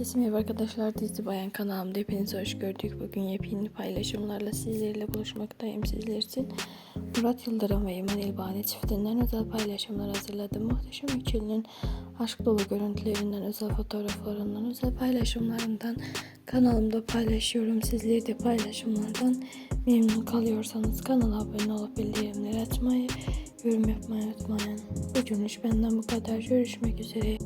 Herkese merhaba arkadaşlar. Dizi Bayan kanalımda hepinizi hoş gördük. Bugün yepyeni paylaşımlarla sizlerle buluşmaktayım. Sizler için Murat Yıldırım ve İman İlbani çiftinden özel paylaşımlar hazırladım. Muhteşem üçlünün aşk dolu görüntülerinden, özel fotoğraflarından, özel paylaşımlarından kanalımda paylaşıyorum. Sizler de paylaşımlardan memnun kalıyorsanız kanala abone olup bildirimleri açmayı, yorum yapmayı unutmayın. Bugünlük benden bu kadar. Görüşmek üzere.